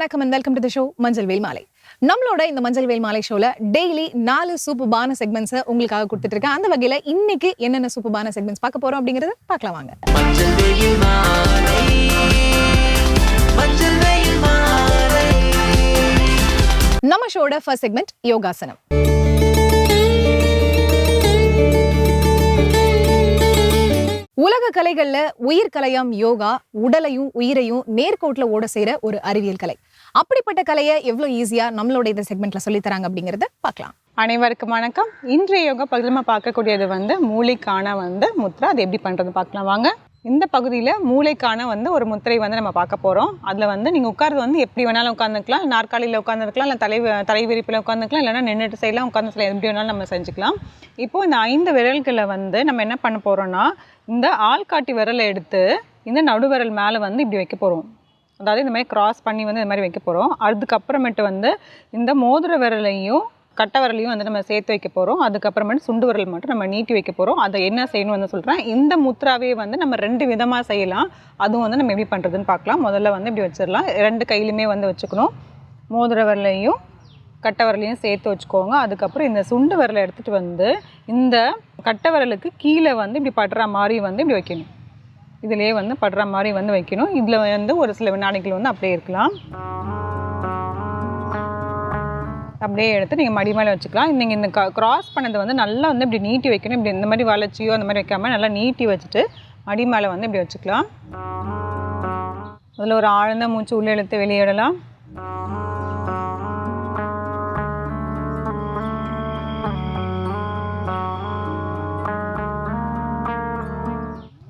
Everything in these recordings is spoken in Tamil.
வணக்கம் and welcome to the show Manjal Vel Malai. நம்மளோட இந்த மஞ்சள் வேல் மாலை ஷோல டெய்லி நாலு சூப்பர்பான செக்மெண்ட்ஸை உங்களுக்காக கொடுத்துட்டு இருக்கேன். அந்த வகையில இன்னைக்கு என்னென்ன சூப்பர்பான செக்மெண்ட்ஸ் பார்க்க போறோம் அப்படிங்கறத பார்க்கலாம் வாங்க. நம்ம ஷோட ஃபர்ஸ்ட் செக்மெண்ட் யோகாசனம். உலக கலைகள்ல உயிர் கலையாம் யோகா உடலையும் உயிரையும் நேர்கோட்டுல ஓட செய்யற ஒரு அறிவியல் கலை. அப்படிப்பட்ட கலையை எவ்வளோ ஈஸியாக நம்மளோட இந்த செக்மெண்ட்டில் சொல்லித்தராங்க தராங்க பார்க்கலாம். அனைவருக்கும் வணக்கம். இன்றைய யோகா பகுதியில் நம்ம பார்க்கக்கூடியது வந்து மூளைக்கான வந்து முத்ரா அது எப்படி பண்ணுறது பார்க்கலாம் வாங்க. இந்த பகுதியில் மூளைக்கான வந்து ஒரு முத்திரை வந்து நம்ம பார்க்க போகிறோம் அதில் வந்து நீங்கள் உட்கார்றது வந்து எப்படி வேணாலும் உட்காந்துக்கலாம் நாற்காலியில் உட்காந்துருக்கலாம் இல்லை தலை தலை விரிப்பில் உட்காந்துக்கலாம் இல்லைன்னா நின்றுட்டு செய்யலாம் உட்காந்து செய்யலாம் எப்படி வேணாலும் நம்ம செஞ்சுக்கலாம். இப்போ இந்த ஐந்து விரல்களை வந்து நம்ம என்ன பண்ண போகிறோம்னா இந்த ஆள்காட்டி விரலை எடுத்து இந்த நடுவிரல் மேலே வந்து இப்படி வைக்க போகிறோம் அதாவது இந்த மாதிரி கிராஸ் பண்ணி வந்து இந்த மாதிரி வைக்க போகிறோம் அதுக்கப்புறமேட்டு வந்து இந்த மோதிர விரலையும் கட்டை விரலையும் வந்து நம்ம சேர்த்து வைக்க போகிறோம் அதுக்கப்புறமேட்டு சுண்டு விரல் மட்டும் நம்ம நீட்டி வைக்க போகிறோம் அதை என்ன செய்யணும் வந்து சொல்கிறேன் இந்த முத்ராவே வந்து நம்ம ரெண்டு விதமாக செய்யலாம். அதுவும் வந்து நம்ம எப்படி பண்ணுறதுன்னு பார்க்கலாம். முதல்ல வந்து இப்படி வச்சிடலாம். ரெண்டு கையிலுமே வந்து வச்சுக்கணும். மோதிர விரலையும் கட்டை விரலையும் சேர்த்து வச்சுக்கோங்க. அதுக்கப்புறம் இந்த சுண்டு விரலை எடுத்துகிட்டு வந்து இந்த கட்டை விரலுக்கு கீழே வந்து இப்படி படுற மாதிரி வந்து இப்படி வைக்கணும். இதிலே வந்து படுற மாதிரி வந்து வைக்கணும். இதில் வந்து ஒரு சில வினாடிகள் வந்து அப்படியே இருக்கலாம். அப்படியே எடுத்து நீங்கள் மடி மேலே வச்சுக்கலாம். நீங்கள் இந்த க்ராஸ் பண்ணது வந்து நல்லா வந்து இப்படி நீட்டி வைக்கணும். இப்படி இந்த மாதிரி வளைச்சியோ அந்த மாதிரி வைக்காமல் நல்லா நீட்டி வச்சுட்டு மடி மேலே வந்து இப்படி வச்சுக்கலாம். அதில் ஒரு ஆழ்ந்த மூச்சு உள்ளே இழுத்து வெளியிடலாம்.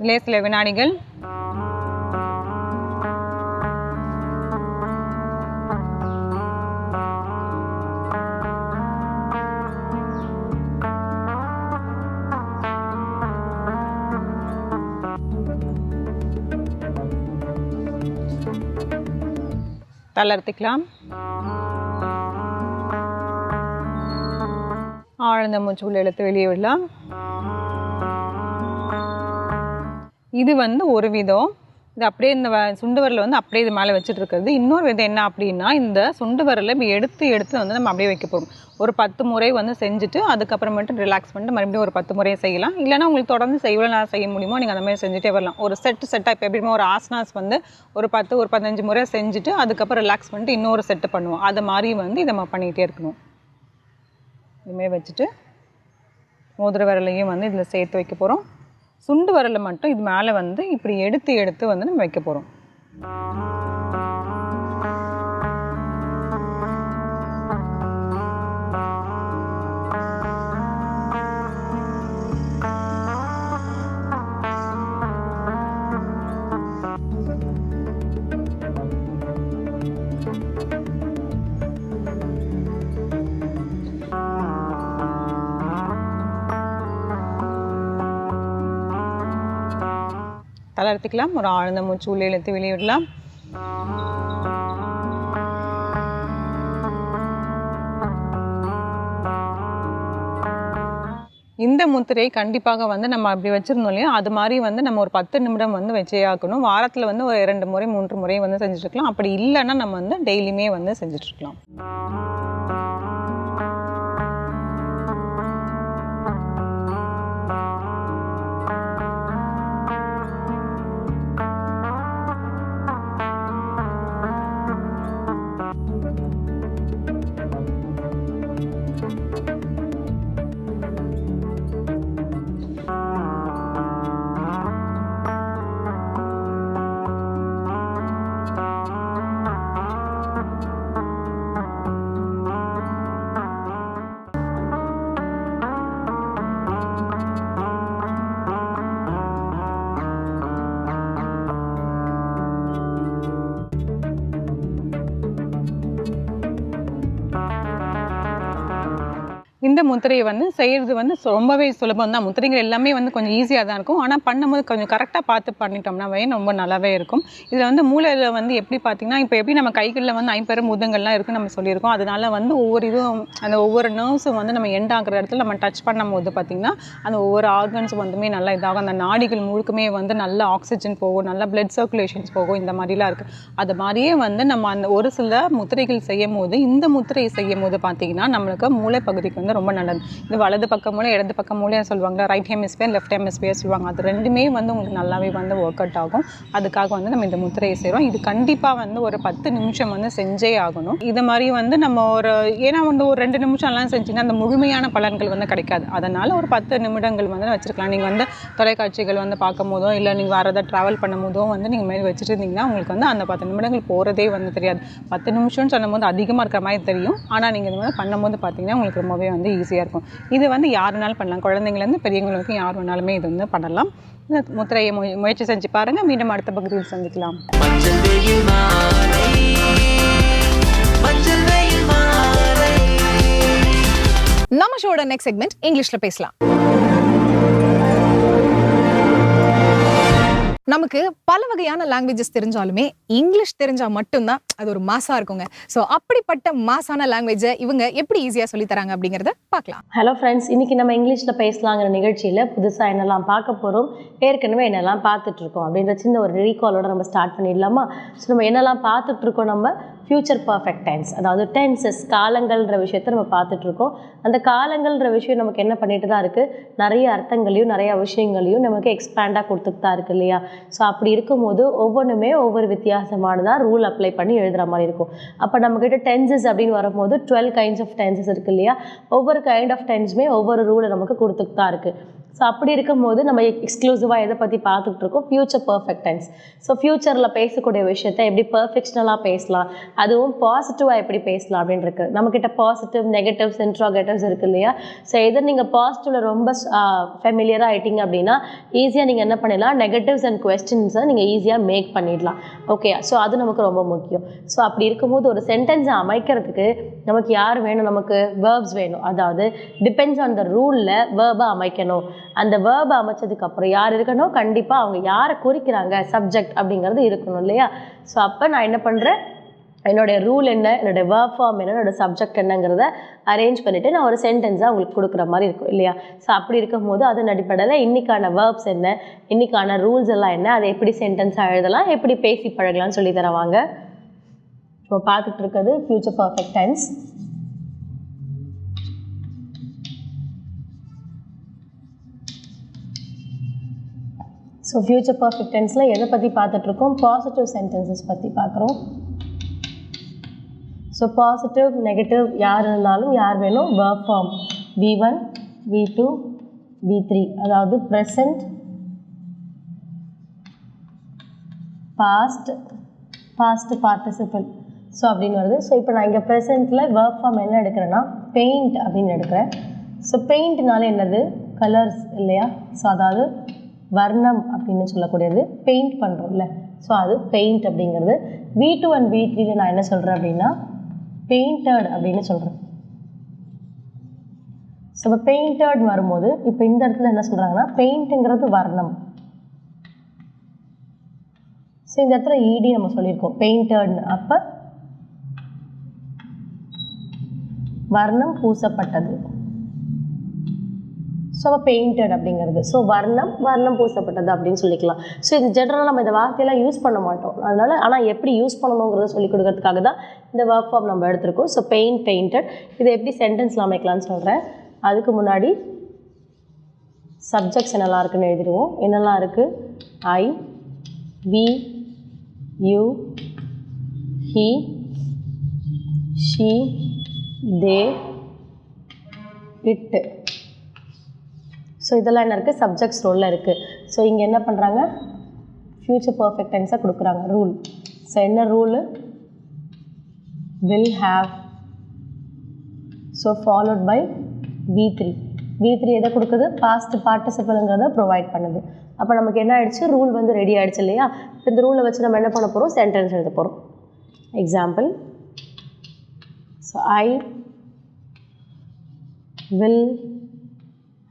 இதிலே சில வினாடிகள். தளர்த்திக்கலாம். ஆழ்ந்த மூச்சு உள்ள இழுத்து வெளியே விடலாம். இது வந்து ஒரு விதம். இது அப்படியே இந்த வ- சுண்டு வந்து அப்படியே இது மேலே வச்சுட்டு இருக்கிறது. இன்னொரு விதம் என்ன அப்படின்னா இந்த சுண்டு எடுத்து எடுத்து வந்து நம்ம அப்படியே வைக்க போகிறோம் ஒரு பத்து முறை வந்து செஞ்சுட்டு அதுக்கப்புறமேட்டு ரிலாக்ஸ் பண்ணிட்டு மறுபடியும் ஒரு பத்து முறையை செய்யலாம். இல்லைன்னா உங்களுக்கு தொடர்ந்து செய்ய நான் செய்ய முடியுமோ நீங்கள் அந்த மாதிரி செஞ்சுட்டே வரலாம். ஒரு செட்டு செட்டாக இப்போ எப்படியுமே ஒரு ஆசனாஸ் வந்து ஒரு பத்து ஒரு பதினஞ்சு முறை செஞ்சுட்டு அதுக்கப்புறம் ரிலாக்ஸ் பண்ணிட்டு இன்னொரு செட்டு பண்ணுவோம். அது மாதிரி வந்து இதை நம்ம பண்ணிக்கிட்டே இருக்கணும். இதுமாரி வச்சுட்டு மோதிர விரலையும் வந்து இதில் சேர்த்து வைக்க போகிறோம் சுண்டு வரலை மட்டும் இது மேலே வந்து இப்படி எடுத்து எடுத்து வந்து நம்ம வைக்க போகிறோம். தளர்த்திக்கலாம் ஒரு ஆழ்ந்த மூச்சு உள்ளே இழுத்து வெளியிடலாம் இந்த முத்திரை கண்டிப்பாக வந்து நம்ம அப்படி வச்சிருந்தோம் இல்லையா? அது மாதிரி வந்து நம்ம ஒரு பத்து நிமிடம் வந்து வச்சே ஆக்கணும் வாரத்தில் வந்து ஒரு இரண்டு முறை மூன்று முறை வந்து செஞ்சுட்ருக்கலாம் அப்படி இல்லைன்னா நம்ம வந்து டெய்லியுமே வந்து செஞ்சுட்டு இந்த முத்திரையை வந்து செய்கிறது வந்து ரொம்பவே சுலபம் தான். முத்திரைகள் எல்லாமே வந்து கொஞ்சம் ஈஸியாக தான் இருக்கும். ஆனால் பண்ணும்போது கொஞ்சம் கரெக்டாக பார்த்து பண்ணிட்டோம்னாவே ரொம்ப நல்லாவே இருக்கும். இதில் வந்து மூளையில் வந்து எப்படி பார்த்தீங்கன்னா இப்போ எப்படி நம்ம கைகளில் வந்து ஐம்பெரும் முதங்கள்லாம் இருக்குன்னு நம்ம சொல்லியிருக்கோம். அதனால வந்து ஒவ்வொரு இதுவும் அந்த ஒவ்வொரு நர்வ்ஸும் வந்து நம்ம எண்ட் ஆகிற இடத்துல நம்ம டச் பண்ணும்போது பார்த்திங்கன்னா அந்த ஒவ்வொரு ஆர்கன்ஸும் வந்துமே நல்லா இதாகும். அந்த நாடிகள் முழுக்குமே வந்து நல்ல ஆக்சிஜன் போகும் நல்ல பிளட் சர்க்குலேஷன்ஸ் போகும். இந்த மாதிரிலாம் இருக்குது அது மாதிரியே வந்து நம்ம அந்த ஒரு சில முத்திரைகள் செய்யும் போது இந்த முத்திரையை செய்யும் போது பார்த்தீங்கன்னா நம்மளுக்கு மூளை பகுதிக்கு வந்து ரொம்ப நல்லது. இது வலது பக்க இடது பக்க சொல்லுவாங்க ரைட் ஹெமிஸ்பியர் லெஃப்ட் ஹெமிஸ்பியர் சொல்லுவாங்க. அது ரெண்டுமே வந்து உங்களுக்கு நல்லாவே வந்து ஒர்க் அவுட் ஆகும். அதுக்காக வந்து நம்ம இந்த முத்திரையை செய்கிறோம் இது கண்டிப்பாக வந்து ஒரு பத்து நிமிஷம் வந்து செஞ்சே ஆகணும். இது மாதிரி வந்து நம்ம ஒரு ஏன்னா வந்து ஒரு ரெண்டு நிமிஷம்லாம் செஞ்சீங்கன்னா அந்த முழுமையான பலன்கள் வந்து கிடைக்காது. அதனால் ஒரு பத்து நிமிடங்கள் வந்து வச்சுருக்கலாம். நீங்கள் வந்து தொலைக்காட்சிகள் வந்து பார்க்கும் போதோ இல்லை நீங்கள் வேறு எதாவது ட்ராவல் பண்ணும் போதோ வந்து நீங்கள் மேலே வச்சுட்டு இருந்தீங்கன்னா உங்களுக்கு வந்து அந்த பத்து நிமிடங்கள் போகிறதே வந்து தெரியாது. பத்து நிமிஷம்னு சொல்லும்போது அதிகமாக இருக்கிற மாதிரி தெரியும். ஆனால் நீங்கள் இது மாதிரி பண்ணும்போது பார்த்தீங்கன்னா உங்களுக்கு ரொம்பவே வந்து ஈஸியாக இருக்கும். இது வந்து யார் வேணாலும் பண்ணலாம். குழந்தைங்கலேருந்து பெரியவங்களுக்கும் யார் வேணாலுமே இது வந்து பண்ணலாம். இந்த முத்திரையை முய- முயற்சி செஞ்சு பாருங்கள் மீண்டும் அடுத்த பகுதியில் சந்திக்கலாம். நம்ம ஷோட நெக்ஸ்ட் செக்மெண்ட் இங்கிலீஷ்ல பேசலாம். நமக்கு பல வகையான லாங்குவேஜஸ் தெரிஞ்சாலுமே இங்கிலீஷ் தெரிஞ்சால் மட்டும்தான் அது ஒரு மாசா இருக்குங்க. ஸோ அப்படிப்பட்ட மாசான லாங்குவேஜை இவங்க எப்படி ஈஸியாக சொல்லித்தராங்க தராங்க பார்க்கலாம். ஹலோ ஃப்ரெண்ட்ஸ் இன்னைக்கு நம்ம இங்கிலீஷில் பேசலாங்கிற நிகழ்ச்சியில் புதுசாக என்னெல்லாம் பார்க்க போகிறோம் ஏற்கனவே என்னெல்லாம் பார்த்துட்ருக்கோம் அப்படின்ற சின்ன ஒரு ரீகாலோட நம்ம ஸ்டார்ட் பண்ணிடலாமா? ஸோ நம்ம என்னெல்லாம் பார்த்துட்ருக்கோம் நம்ம ஃப்யூச்சர் பர்ஃபெக்ட் டென்ஸ் அதாவது டென்சஸ் காலங்கள்ன்ற விஷயத்த நம்ம பார்த்துட்ருக்கோம். அந்த காலங்கள்ன்ற விஷயம் நமக்கு என்ன பண்ணிட்டு தான் இருக்குது நிறைய அர்த்தங்களையும் நிறைய விஷயங்களையும் நமக்கு எக்ஸ்பேண்டாக கொடுத்துட்டு தான் இருக்கு இல்லையா? ஸோ அப்படி இருக்கும்போது ஒவ்வொன்றுமே ஒவ்வொரு வித்தியாசமானதாக ரூல் அப்ளை பண்ணி எழுதுகிற மாதிரி இருக்கும். அப்போ நம்மக்கிட்ட டென்சஸ் அப்படின்னு வரும்போது டுவெல் கைண்ட்ஸ் ஆஃப் டென்சஸ் இருக்குது இல்லையா? ஒவ்வொரு கைண்ட் ஆஃப் டென்ஸுமே ஒவ்வொரு ரூலை நமக்கு கொடுத்துட்டு தான் இருக்குது ஸோ அப்படி இருக்கும்போது நம்ம எக்ஸ்க்ளூசிவாக எதை பற்றி பார்த்துட்டு இருக்கோம் ஃப்யூச்சர் பர்ஃபெக்ட் டென்ஸ் ஸோ ஃப்யூச்சரில் பேசக்கூடிய விஷயத்த எப்படி பர்ஃபெக்ஷனலாக பேசலாம்? அதுவும் பாசிட்டிவாக எப்படி பேசலாம் அப்படின்னு இருக்கு நம்மக்கிட்ட பாசிட்டிவ் நெகட்டிவ்ஸ் இன்ட்ராகேட்டிவ்ஸ் இருக்கு இல்லையா? ஸோ எது நீங்கள் பாசிட்டிவில் ரொம்ப ஃபெமிலியராக ஆகிட்டீங்க அப்படின்னா ஈஸியாக நீங்கள் என்ன பண்ணிடலாம்? நெகட்டிவ்ஸ் அண்ட் கொஸ்டின்ஸை நீங்கள் ஈஸியாக மேக் பண்ணிடலாம். ஓகே ஸோ அது நமக்கு ரொம்ப முக்கியம். ஸோ அப்படி இருக்கும்போது ஒரு சென்டென்ஸை அமைக்கிறதுக்கு நமக்கு யார் வேணும்? நமக்கு வேர்ப்ஸ் வேணும். அதாவது டிபெண்ட்ஸ் ஆன் த ரூலில் வேர்பை அமைக்கணும். அந்த வேர்பை அமைச்சதுக்கப்புறம் யார் இருக்கணும்? கண்டிப்பாக அவங்க யாரை குறிக்கிறாங்க? சப்ஜெக்ட் அப்படிங்கிறது இருக்கணும் இல்லையா? ஸோ அப்போ நான் என்ன பண்ணுறேன் என்னோடய ரூல் என்ன என்னோடய வேர்ப் ஃபார்ம் என்ன என்னோடய சப்ஜெக்ட் என்னங்கிறத அரேஞ்ச் பண்ணிவிட்டு நான் ஒரு சென்டென்ஸாக உங்களுக்கு கொடுக்குற மாதிரி இருக்கும் இல்லையா? ஸோ அப்படி இருக்கும்போது அதன் அடிப்படையில் இன்றைக்கான வேர்ப்ஸ் என்ன இன்றைக்கான ரூல்ஸ் எல்லாம் என்ன அதை எப்படி சென்டென்ஸாக எழுதலாம் எப்படி பேசி பழகலாம்னு சொல்லி தருவாங்க? இப்போ பார்த்துட்டு இருக்கிறது future perfect tense so future perfect டென்ஸில் எதை பற்றி பார்த்துட்ருக்கோம் பாசிட்டிவ் சென்டென்சஸ் பற்றி பார்க்குறோம். ஸோ பாசிட்டிவ் நெகட்டிவ் யார் இருந்தாலும் யார் வேணும்? Verb form V one V two V three அதாவது present past past participle so அப்படின்னு வருது. ஸோ இப்போ நான் இங்கே ப்ரெசென்ட்டில் ஒர்க் ஃபார்ம் என்ன எடுக்கிறேன்னா பெயிண்ட் அப்படின்னு எடுக்கிறேன். ஸோ பெயிண்ட்னால என்னது? கலர்ஸ் இல்லையா? ஸோ அதாவது வர்ணம் அப்படின்னு சொல்லக்கூடியது. பெயிண்ட் பண்ணுறோம்ல ஸோ அது பெயிண்ட் அப்படிங்கிறது. வி டூ அண்ட் வி த்ரீல நான் என்ன சொல்கிறேன் அப்படின்னா பெயிண்டட் அப்படின்னு சொல்கிறேன் ஸோ இப்போ பெயிண்டட் வரும்போது இப்போ இந்த இடத்துல என்ன சொல்கிறாங்கன்னா பெயிண்ட்டுங்கிறது வர்ணம். ஸோ இந்த இடத்துல இடி நம்ம சொல்லியிருக்கோம். பெயிண்டட்னு அப்போ வர்ணம் பூசப்பட்டது. ஸோ அப்போ பெயிண்டட் அப்படிங்கிறது. ஸோ வர்ணம் வர்ணம் பூசப்பட்டது அப்படின்னு சொல்லிக்கலாம். ஸோ இது ஜென்ரலாக நம்ம இந்த வார்த்தையெல்லாம் யூஸ் பண்ண மாட்டோம். அதனால் ஆனால் எப்படி யூஸ் பண்ணணுங்கிறத சொல்லி கொடுக்கறதுக்காக தான் இந்த ஒர்க் ஃபார்ம் நம்ம எடுத்திருக்கோம். ஸோ பெயிண்ட் பெயிண்டட் இதை எப்படி சென்டென்ஸில் அமைக்கலாம்னு சொல்கிறேன் அதுக்கு முன்னாடி சப்ஜெக்ட்ஸ் என்னெல்லாம் இருக்குன்னு எழுதிடுவோம். என்னெல்லாம் இருக்குது I we you he she they it so இதெல்லாம் என்ன இருக்குது சப்ஜெக்ட்ஸ் ரோலில் இருக்குது ஸோ இங்கே என்ன பண்ணுறாங்க ஃப்யூச்சர் பர்ஃபெக்ட் டென்ஸாக கொடுக்குறாங்க. ரூல் ஸோ என்ன rule will have so followed by V three V three எதை கொடுக்குது? பாஸ்ட் பார்ட்டிசிபலுங்கிறத ப்ரொவைட் பண்ணுது. அப்போ நமக்கு என்ன ஆயிடுச்சு? ரூல் வந்து ரெடி ஆகிடுச்சு இல்லையா? இப்போ இந்த ரூலை வச்சு நம்ம என்ன பண்ண போகிறோம் சென்டென்ஸ் எழுத போகிறோம் example so I will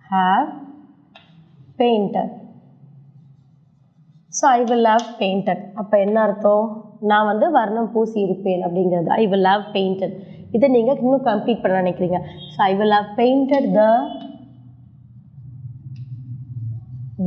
have painted. So I will love painted அப்போ என்ன அர்த்தம்? நான் வந்து வர்ணம் பூசி இருப்பேன் அப்படிங்கிறது. ஐ வில் லவ் பெயிண்டட் இதை நீங்கள் இன்னும் கம்ப்ளீட் பண்ண நினைக்கிறீங்க. So I will love painted the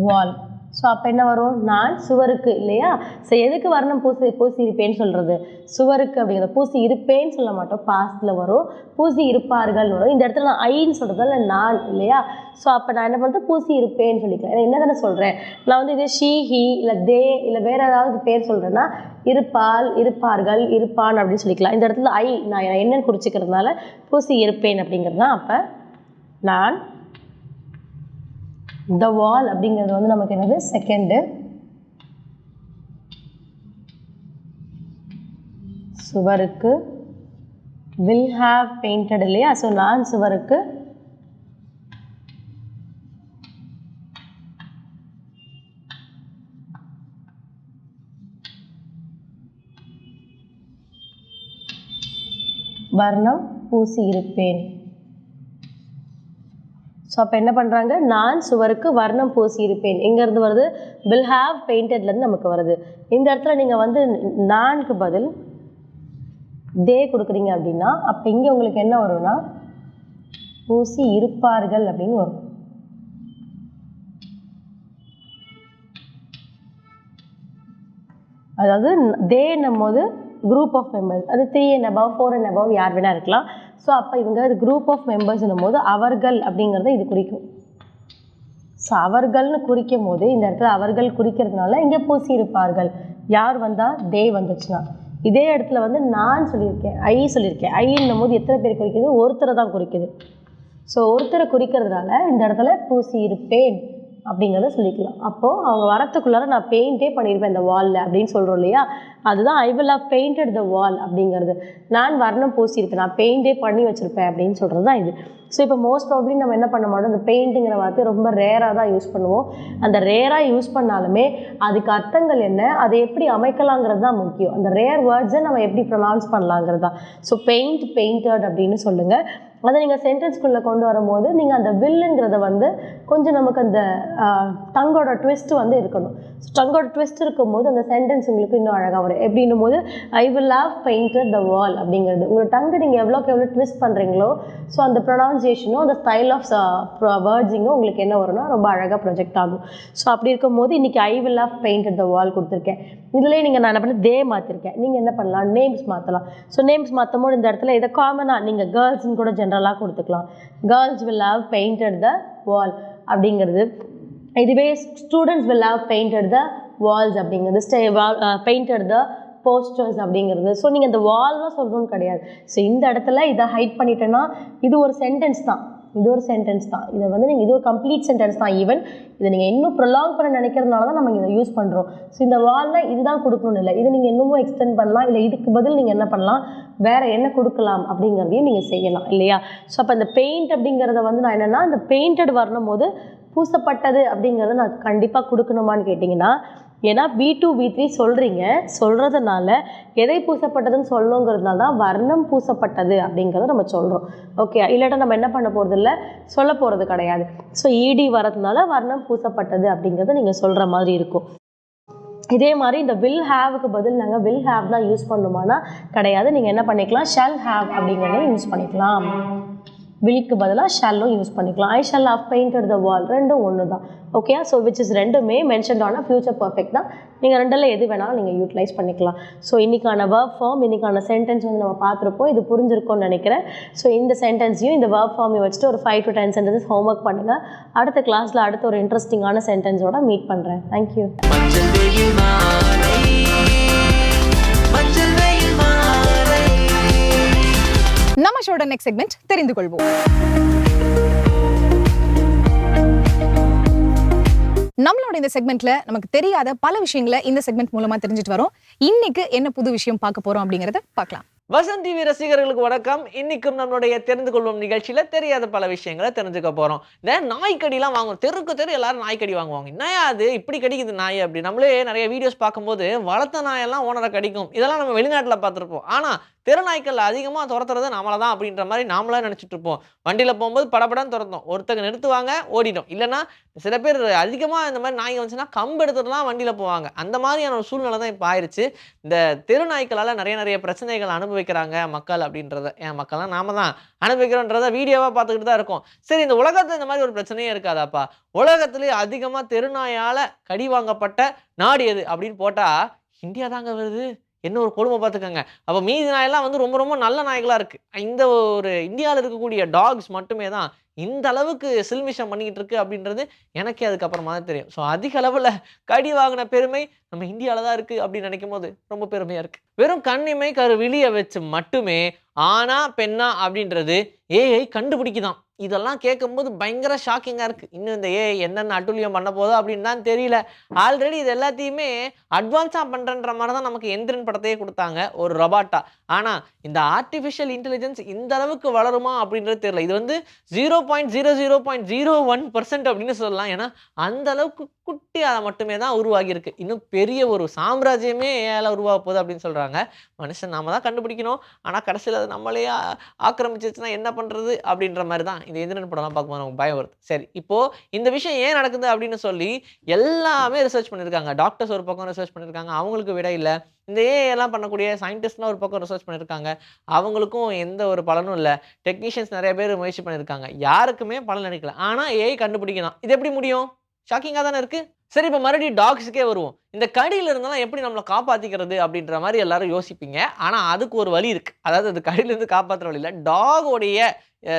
wall so அப்போ என்ன வரும்? நான் சுவருக்கு இல்லையா? ஸோ எதுக்கு வர்ணம்? பூசி பூசி இருப்பேன்னு சொல்கிறது சுவருக்கு அப்படிங்கிறத பூசி இருப்பேன்னு சொல்ல மாட்டோம். பாஸ்டில் வரும். பூசி இருப்பார்கள்னு வரும். இந்த இடத்துல நான் ஐன்னு சொல்கிறதால நான் இல்லையா? ஸோ அப்போ நான் என்ன பண்ணுறது பூசி இருப்பேன்னு சொல்லிக்கலாம். ஏன்னா என்ன தானே சொல்கிறேன் நான் வந்து இதே ஷீ ஹி இல்லை தே இல்லை வேறு ஏதாவது பேர் சொல்கிறேன்னா இருப்பால் இருப்பார்கள் இருப்பான் அப்படின்னு சொல்லிக்கலாம். இந்த இடத்துல ஐ நான் என்னன்னு குறிச்சிக்கிறதுனால பூசி இருப்பேன் அப்படிங்கிறது தான் அப்போ நான் த வால் அப்படிங்கிறது வந்து நமக்கு என்னது? செகண்டு சுவருக்கு. வில் ஹாவ் பெயிண்டட் இல்லையா? ஸோ நான் சுவருக்கு. வர்ணம் பூசி இருப்பேன் ஸோ அப்போ என்ன பண்ணுறாங்க நான் சுவருக்கு வர்ணம் பூசி இருப்பேன் எங்கேருந்து வருது? வில் ஹாவ் பெயிண்டட்லேருந்து நமக்கு வருது. இந்த இடத்துல நீங்கள் வந்து நான்கு பதில் தே கொடுக்குறீங்க அப்படின்னா அப்போ இங்கே உங்களுக்கு என்ன வரும்னா பூசி இருப்பார்கள் அப்படின்னு வரும். அதாவது தேன்னும் போது குரூப் ஆஃப் மெம்பர்ஸ் அது three and above four and above யார் வேணால் இருக்கலாம். ஸோ அப்போ இவங்க குரூப் ஆஃப் மெம்பர்ஸ்னும் போது அவர்கள் அப்படிங்கிறத இது குறிக்கும். ஸோ அவர்கள்னு குறிக்கும் போது இந்த இடத்துல அவர்கள் குறிக்கிறதுனால இங்கே பூசி இருப்பார்கள் யார் வந்தால் தே வந்துச்சுன்னா. இதே இடத்துல வந்து நான் சொல்லியிருக்கேன் ஐ சொல்லியிருக்கேன். ஐன்னும் போது எத்தனை பேர் குறிக்குது? ஒருத்தரை தான் குறிக்குது. ஸோ ஒருத்தரை குறிக்கிறதுனால இந்த இடத்துல பூசி இருப்பேன் அப்படிங்கிறத சொல்லிக்கலாம். அப்போது அவங்க வரத்துக்குள்ளார நான் பெயிண்டே பண்ணியிருப்பேன் இந்த வாலில் அப்படின்னு சொல்கிறோம் இல்லையா? அதுதான் I will have painted the wall அப்படிங்கிறது. நான் வர்ணம் பூசியிருப்பேன் நான் பெயிண்டே பண்ணி வச்சுருப்பேன் அப்படின்னு சொல்கிறது தான் இது. ஸோ இப்போ மோஸ்ட் ப்ராப்ளி நம்ம என்ன பண்ண மாட்டோம்? இந்த பெயிண்ட்டுங்கிற வார்த்தை ரொம்ப ரேராக தான் யூஸ் பண்ணுவோம். அந்த ரேராக யூஸ் பண்ணாலுமே அதுக்கு அர்த்தங்கள் என்ன? அதை எப்படி அமைக்கலாங்கிறது தான் முக்கியம். அந்த ரேர் வேர்ட்ஸை நம்ம எப்படி ப்ரொனவுன்ஸ் பண்ணலாங்கிறது தான். ஸோ பெயிண்ட் பெயிண்டட் அப்படின்னு சொல்லுங்கள் அதை நீங்கள் சென்டென்ஸ்குள்ளே கொண்டு வரும்போது நீங்கள் அந்த வில்லுங்கிறத வந்து கொஞ்சம் நமக்கு அந்த டங்கோட ட்விஸ்ட் வந்து இருக்கணும். ஸோ டங்கோட ட்விஸ்ட் இருக்கும்போது அந்த சென்டென்ஸ் உங்களுக்கு இன்னும் அழகாக வரும். எப்படின்னும் போது I will have painted the wall அப்படிங்கிறது. உங்களோட டங்கு நீங்கள் எவ்வளோக்கு எவ்வளோ ட்விஸ்ட் பண்ணுறீங்களோ ஸோ அந்த ப்ரொனவுன்சியேஷனும் அந்த ஸ்டைல் ஆஃப் வேர்ட்ஸிங்கும் உங்களுக்கு என்ன வரும்னா ரொம்ப அழகாக ப்ரொஜெக்ட் ஆகும். ஸோ அப்படி இருக்கும்போது இன்றைக்கி I will have painted the wall கொடுத்துருக்கேன். இதுலேயே நீங்கள் நான் என்ன பண்ண தே மாற்றிருக்கேன் நீங்கள் என்ன பண்ணலாம்? நேம்ஸ் மாற்றலாம் ஸோ நேம்ஸ் மாற்றும் போது இந்த இடத்துல இதை காமனாக நீங்கள் கேர்ள்ஸ்னு கூட ஜென்ரலாக கொடுத்துக்கலாம். Girls will have painted the wall அப்படிங்கிறது. இதுவே students will have painted the walls அப்படிங்கிறது. ஸ்டே பெயிண்டட் த போஸ்டர்ஸ் அப்படிங்கிறது. ஸோ நீங்கள் இந்த வால்லாம் சொல்லணும்னு கிடையாது. ஸோ இந்த இடத்துல இதை ஹைட் பண்ணிட்டேன்னா இது ஒரு சென்டென்ஸ் தான். இது ஒரு சென்டென்ஸ் தான். இதை வந்து நீங்கள் இது ஒரு கம்ப்ளீட் சென்டென்ஸ் தான். ஈவன் இதை நீங்கள் இன்னும் ப்ரொலாங் பண்ண நினைக்கிறதுனால தான் நம்ம இதை யூஸ் பண்ணுறோம் ஸோ இந்த வாலில் இதுதான் கொடுக்கணும்னு இல்லை. இதை நீங்கள் இன்னமும் எக்ஸ்டெண்ட் பண்ணலாம். இல்லை இதுக்கு பதில் நீங்கள் என்ன பண்ணலாம்? வேறு என்ன கொடுக்கலாம் அப்படிங்கிறதையும் நீங்கள் செய்யலாம். இல்லையா? ஸோ அப்போ இந்த பெயிண்ட் அப்படிங்கிறத வந்து நான் என்னென்னா இந்த பெயிண்டட் வரணும் போது பூசப்பட்டது அப்படிங்கிறத நான் கண்டிப்பாக கொடுக்கணுமான்னு கேட்டிங்கன்னா ஏன்னா வி டூ வி த்ரீ சொல்கிறீங்க சொல்கிறதுனால எதை பூசப்பட்டதுன்னு சொல்லணுங்கிறதுனால தான் வர்ணம் பூசப்பட்டது அப்படிங்கிறத நம்ம சொல்கிறோம் ஓகே இல்லாட்டா நம்ம என்ன பண்ண போகிறது இல்லை சொல்ல போகிறது கிடையாது ஸோ இடி வரதுனால வர்ணம் பூசப்பட்டது அப்படிங்கிறத நீங்கள் சொல்கிற மாதிரி இருக்கும். இதே மாதிரி இந்த வில் ஹாவுக்கு பதில் நாங்கள் வில் ஹேவ் தான் யூஸ் பண்ணுமானா கிடையாது. நீங்கள் என்ன பண்ணிக்கலாம்? ஷெல் ஹேவ் அப்படிங்கிறத யூஸ் பண்ணிக்கலாம். வில்க்கு பதிலாக ஷெல்லும் யூஸ் பண்ணிக்கலாம். I shall have painted the wall ரெண்டும் ஒன்று தான் ஓகே ஸோ விச் இஸ் ரெண்டுமே மென்ஷன் ஆனால் ஃபியூச்சர் பர்ஃபெக்ட் தான். நீங்கள் ரெண்டில் எது வேணாலும் நீங்கள் யூட்டிலைஸ் பண்ணிக்கலாம். ஸோ இன்றைக்கான வேர்ப் ஃபார்ம் இன்றைக்கான சென்டென்ஸ் வந்து நம்ம பார்த்துருப்போம். இது புரிஞ்சிருக்கும்னு நினைக்கிறேன். ஸோ இந்த சென்டென்ஸையும் இந்த வேர்ப் ஃபார்மையும் வச்சுட்டு ஒரு five to ten sentence homework பண்ணுங்கள் அடுத்த கிளாஸில் அடுத்த ஒரு இன்ட்ரெஸ்டிங்கான சென்டென்ஸோட மீட் பண்ணுறேன் தேங்க்யூ நம்ம ஷோட நெக்ஸ்ட் செக்மெண்ட் தெரிந்து கொள்வோம். நம்மளோட இந்த செக்மெண்ட்ல நமக்கு தெரியாத பல விஷயங்களை இந்த செக்மெண்ட் மூலமா தெரிஞ்சுட்டு வரோம். இன்னைக்கு என்ன புது விஷயம் பார்க்க போறோம் அப்படிங்கறத பார்க்கலாம். வசந்த் டிவி ரசிகர்களுக்கு வணக்கம். இன்னைக்கும் நம்மளுடைய தெரிந்து கொள்வோம் நிகழ்ச்சியில தெரியாத பல விஷயங்களை தெரிஞ்சுக்க போறோம். இந்த நாய்க்கடிலாம் வாங்குவோம். தெருக்கு தெரு எல்லாரும் நாய்க்கடி வாங்குவாங்க. என்னையா அது? இப்படி கடிக்குது நாய் அப்படி. நம்மளே நிறைய வீடியோஸ் பார்க்கும்போது வளர்த்த நாயெல்லாம் ஓனரை கடிக்கும். இதெல்லாம் நம்ம வெளிநாட்டுல பார்த்துருப்போம். ஆனா தெருநாய்க்கள் அதிகமாக துரத்துறது நம்மள தான் அப்படின்ற மாதிரி நாமளாக நினச்சிட்டு இருப்போம். வண்டியில் போகும்போது படப்படன்னு துரத்தோம் ஒருத்தங்க நிறுத்துவாங்க ஓடிடும். இல்லைன்னா சில பேர் அதிகமாக இந்த மாதிரி நாய்கள் வந்துச்சுன்னா கம்பு எடுத்துட்டு தான் வண்டியில் போவாங்க. அந்த மாதிரியான ஒரு சூழ்நிலை தான் இப்போ ஆயிடுச்சு இந்த தெரு நாய்க்களால் நிறைய நிறைய பிரச்சனைகள் அனுபவிக்கிறாங்க மக்கள் அப்படின்றத ஏன் மக்கள்லாம் நாம தான் அனுபவிக்கிறோன்றத வீடியோவாக பார்த்துக்கிட்டு தான் இருக்கோம். சரி இந்த உலகத்தில் இந்த மாதிரி ஒரு பிரச்சனையே இருக்காதாப்பா? உலகத்துலேயே அதிகமாக தெருநாயால் கடி வாங்கப்பட்ட நாடு எது அப்படின்னு போட்டால் இந்தியா தாங்க வருது. என்ன ஒரு கொடுமை பார்த்துக்கோங்க. அப்போ மீதி நாயெல்லாம் வந்து ரொம்ப ரொம்ப நல்ல நாய்களாக இருக்குது இந்த ஒரு இந்தியாவில் இருக்கக்கூடிய டாக்ஸ் மட்டுமே தான் இந்த அளவுக்கு சில்மிஷம் பண்ணிக்கிட்டு இருக்கு அப்படின்றது எனக்கே அதுக்கப்புறமா தான் தெரியும். ஸோ அதிக அளவில் கடி வாங்கின பெருமை நம்ம இந்தியாவில் தான் இருக்குது அப்படின்னு நினைக்கும் போது ரொம்ப பெருமையாக இருக்குது வெறும் கண்ணிமை கரு விழிய வச்சு மட்டுமே ஆனா பெண்ணா அப்படின்றது ஏஐ கண்டுபிடிக்குதான். இதெல்லாம் கேட்கும்போது பயங்கர ஷாக்கிங்காக இருக்குது இன்னும் இந்த ஏஐ என்னென்ன அட்டுழியம் பண்ண போதோ அப்படின்னு தான் தெரியல. ஆல்ரெடி இது எல்லாத்தையுமே அட்வான்ஸாக பண்ணுறன்ற மாதிரி தான் நமக்கு எந்திரன் படத்தையே கொடுத்தாங்க ஒரு ரொபாட்டா ஆனால் இந்த ஆர்டிஃபிஷியல் இன்டெலிஜென்ஸ் இந்த அளவுக்கு வளருமா அப்படின்றது தெரியல. இது வந்து zero point zero zero point zero one percent அப்படின்னு சொல்லலாம். ஏன்னா அந்த அளவுக்கு குட்டி அதை மட்டுமே தான் உருவாகியிருக்கு. இன்னும் பெரிய பெரிய ஒரு சாம்ராஜ்யமே ஏழை உருவாக போகுது அப்படின்னு சொல்கிறாங்க மனுஷன் நாம தான் கண்டுபிடிக்கணும். ஆனால் கடைசியில் அது நம்மளே ஆக்கிரமிச்சிச்சுன்னா ஆக்கிரமிச்சிருச்சுன்னா என்ன பண்ணுறது அப்படின்ற மாதிரி தான் இந்த எந்திரன் படம்லாம் பார்க்கும்போது நமக்கு பயம் வருது. சரி இப்போது இந்த விஷயம் ஏன் நடக்குது அப்படின்னு சொல்லி எல்லாமே ரிசர்ச் பண்ணியிருக்காங்க. டாக்டர்ஸ் ஒரு பக்கம் ரிசர்ச் பண்ணியிருக்காங்க. அவங்களுக்கு விட இல்லை. இந்த ஏஐ எல்லாம் பண்ணக்கூடிய சயின்டிஸ்ட்லாம் ஒரு பக்கம் ரிசர்ச் பண்ணியிருக்காங்க. அவங்களுக்கும் எந்த ஒரு பலனும் இல்லை. டெக்னீஷியன்ஸ் நிறைய பேர் முயற்சி பண்ணியிருக்காங்க. யாருக்குமே பலன் நினைக்கல ஆனால் ஏஐ கண்டுபிடிக்கலாம் இது எப்படி முடியும்? ஷாக்கிங்காக தானே இருக்குது சரி இப்போ மறுபடியும் டாக்ஸுக்கே வருவோம். இந்த கடியில் இருந்தெல்லாம் எப்படி நம்மளை காப்பாற்றிக்கிறது அப்படின்ற மாதிரி எல்லாரும் யோசிப்பீங்க. ஆனால் அதுக்கு ஒரு வழி இருக்குது அதாவது அது கடியிலேருந்து காப்பாற்றுற வழியில் டாகோடைய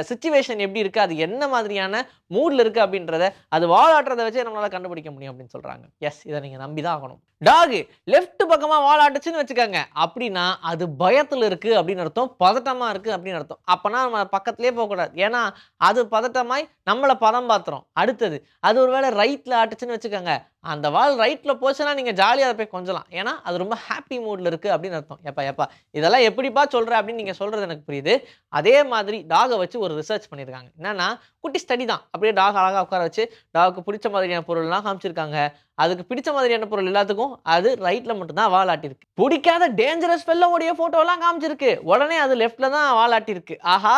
சுச்சுவேஷன் எப்படி இருக்குது அது என்ன மாதிரியான மூடில் இருக்குது அப்படின்றத அது வாழாட்டுறதை வச்சே நம்மளால் கண்டுபிடிக்க முடியும் அப்படின்னு சொல்கிறாங்க எஸ் இதை நீங்கள் நம்பி தான் ஆகணும் டாகு லெஃப்ட் பக்கமாக வாழாட்டுச்சுன்னு வச்சுக்கோங்க. அப்படின்னா அது பயத்தில் இருக்குது அப்படின்னு அர்த்தம் பதட்டமாக இருக்குது அப்படின்னு அர்த்தம். அப்போனா நம்ம பக்கத்துலேயே போகக்கூடாது. ஏன்னா அது பதட்டமாய் நம்மளை பதம் பார்த்துறோம் அடுத்தது அது ஒரு வேளை ரைட்டில் ஆட்டுச்சுன்னு வச்சுக்கோங்க. அந்த வால் ரைட்டில் போச்சுன்னா நீங்கள் ஜாலியாக அதை போய் கொஞ்சலாம். ஏன்னா அது ரொம்ப ஹாப்பி மூடில் இருக்குது அப்படின்னு அர்த்தம். எப்பா எப்பா இதெல்லாம் எப்படிப்பா சொல்கிற அப்படின்னு நீங்கள் சொல்கிறது எனக்கு புரியுது. அதே மாதிரி டாகை வச்சு ஒரு ரிசர்ச் பண்ணியிருக்காங்க. என்னன்னா குட்டி ஸ்டடி தான். அப்படியே டாக் அழகாக உட்கார வச்சு டாகுக்கு பிடிச்ச மாதிரியான பொருள்லாம் காமிச்சிருக்காங்க. அதுக்கு பிடிச்ச மாதிரியான பொருள் எல்லாத்துக்கும் அது ரைட்டில் மட்டும்தான் வாலாட்டிருக்கு பிடிக்காத டேஞ்சரஸ் ஃபெல்லோடைய ஃபோட்டோலாம் காமிச்சிருக்கு. உடனே அது லெஃப்ட்டில் தான் வாலாட்டிருக்கு ஆஹா!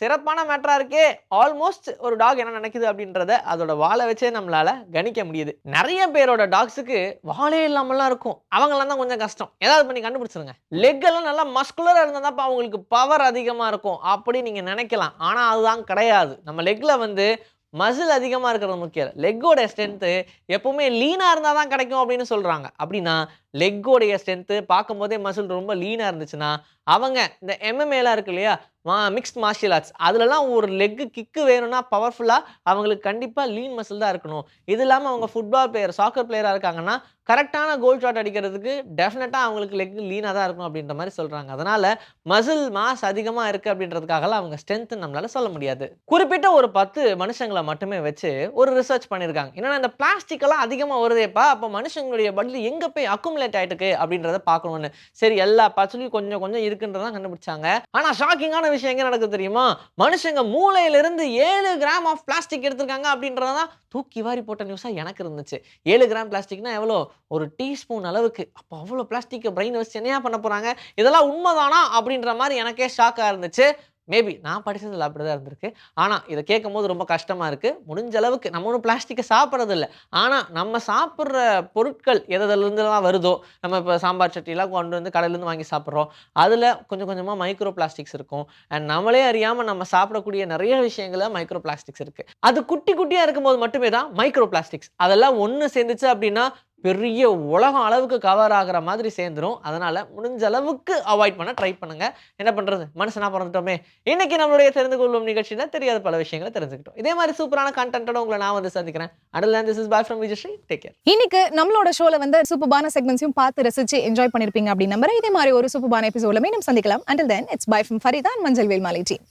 சிறப்பான மேட்டராக இருக்கே. ஆல்மோஸ்ட் ஒரு டாக் என்ன நினைக்குது அப்படின்றத அதோட வாழை வச்சே நம்மளால் கணிக்க முடியுது. நிறைய பேரோட டாக்ஸுக்கு வாழே இல்லாமலாம் இருக்கும். அவங்களாம் தான் கொஞ்சம் கஷ்டம். ஏதாவது பண்ணி கண்டுபிடிச்சிருங்க. லெக் எல்லாம் நல்லா மஸ்குலராக இருந்தால் தான் அவங்களுக்கு பவர் அதிகமாக இருக்கும் அப்படி நீங்கள் நினைக்கலாம். ஆனால் அதுதான் கிடையாது. நம்ம லெக்கில் வந்து மசில் அதிகமாக இருக்கிறது முக்கியம். லெக்கோட ஸ்ட்ரென்த்து எப்பவுமே லீனாக இருந்தால் தான் கிடைக்கும் அப்படின்னு சொல்கிறாங்க அப்படின்னா லெக்கோடைய ஸ்ட்ரென்த்து பார்க்கும்போதே மசில் ரொம்ப லீனாக இருந்துச்சுன்னா அவங்க இந்த எம்எம்ஏலாம் இருக்கு இல்லையா? மா மிக்ஸ்ட் மார்ஷியல் ஆர்ட்ஸ் அதுலலாம் ஒரு லெக்கு கிக்கு வேணும்னா பவர்ஃபுல்லாக அவங்களுக்கு கண்டிப்பாக லீன் மசில் தான் இருக்கணும். இது இல்லாமல் அவங்க ஃபுட்பால் பிளேயர் சாக்கர் பிளேயராக இருக்காங்கன்னா கரெக்டான கோல் ஷாட் அடிக்கிறதுக்கு டெஃபினட்டாக அவங்களுக்கு லெக் லீனாக தான் இருக்கும் அப்படின்ற மாதிரி சொல்கிறாங்க அதனால் மசில் மாஸ் அதிகமாக இருக்குது அப்படின்றதுக்காகலாம் அவங்க ஸ்ட்ரென்த்து நம்மளால் சொல்ல முடியாது. குறிப்பிட்ட ஒரு பத்து மனுஷங்களை மட்டுமே வச்சு ஒரு ரிசர்ச் பண்ணியிருக்காங்க. என்னன்னா இந்த பிளாஸ்டிக்கெல்லாம் அதிகமாக வருதேப்பா அப்போ மனுஷங்களுடைய பதில் எங்கே போய் அக்குமுலேட் ஆயிட்டுக்கு அப்படின்றத பார்க்கணுன்னு சரி எல்லா பச்சலையும் கொஞ்சம் கொஞ்சம் இருக்குன்றதான் கண்டுபிடிச்சாங்க. ஆனா ஷாக்கிங்கான விஷயம் எங்கே நடக்குது தெரியுமா? மனுஷங்க மூளையிலிருந்து ஏழு கிராம் ஆஃப் பிளாஸ்டிக் எடுத்திருக்காங்க அப்படின்றதான் தூக்கி வாரி போட்ட நியூஸாக எனக்கு இருந்துச்சு. ஏழு கிராம் பிளாஸ்டிக்னா எவ்வளோ? ஒரு டீஸ்பூன் அளவுக்கு. அப்போ அவ்வளோ பிளாஸ்டிக்கை பிரெயின் வச்சு என்னையா பண்ண போகிறாங்க இதெல்லாம் உண்மைதானா? அப்படின்ற மாதிரி எனக்கே ஷாக்காக இருந்துச்சு. மேபி நான் படிச்சதுல அப்படி தான் இருந்திருக்கு. ஆனால் இதை கேட்கும் போது ரொம்ப கஷ்டமாக இருக்குது முடிஞ்ச அளவுக்கு நம்ம ஒன்றும் பிளாஸ்டிக்கை சாப்பிட்றதில்ல ஆனால் நம்ம சாப்பிட்ற பொருட்கள் எதிலிருந்துலாம் வருதோ நம்ம இப்போ சாம்பார் சட்டிலாம் கொண்டு வந்து கடையிலேருந்து வாங்கி சாப்பிட்றோம். அதில் கொஞ்சம் கொஞ்சமாக மைக்ரோ பிளாஸ்டிக்ஸ் இருக்கும். அண்ட் நம்மளே அறியாமல் நம்ம சாப்பிடக்கூடிய நிறைய விஷயங்களில் மைக்ரோ பிளாஸ்டிக்ஸ் இருக்குது அது குட்டி குட்டியாக இருக்கும்போது மட்டுமே தான் மைக்ரோ பிளாஸ்டிக்ஸ் அதெல்லாம் ஒன்று சேர்ந்துச்சு அப்படின்னா பெரிய உலகம் அளவுக்கு கவர் ஆகுற மாதிரி சேர்ந்துரும். அதனால முடிஞ்ச அளவுக்கு அவாய்ட் பண்ண ட்ரை பண்ணுங்க. என்ன பண்றது? மனுஷனா பிறந்துட்டோமே. இன்னைக்கு நம்மளுடைய தெரிந்து கொள்ளும் நிகழ்ச்சியில தெரியாத பல விஷயங்களை தெரிஞ்சுக்கிட்டோம். இதே மாதிரி சூப்பரான கண்டென்ட்டோட உங்களை நான் வந்து சந்திக்கிறேன். Atal this is bye from Vijayasri take care இன்னைக்கு நம்மளோட ஷோல வந்து சூப்பர்பான செக்மெண்ட்ஸையும் பார்த்து ரசிச்சு என்ஜாய் பண்ணிருப்பீங்க அப்படின்னு நம்புறேன். இதே மாதிரி ஒரு சூப்பர்பான எபிசோட மீண்டும் சந்திக்கலாம். Until then it's bye from Faridhan Manjal Velmalai team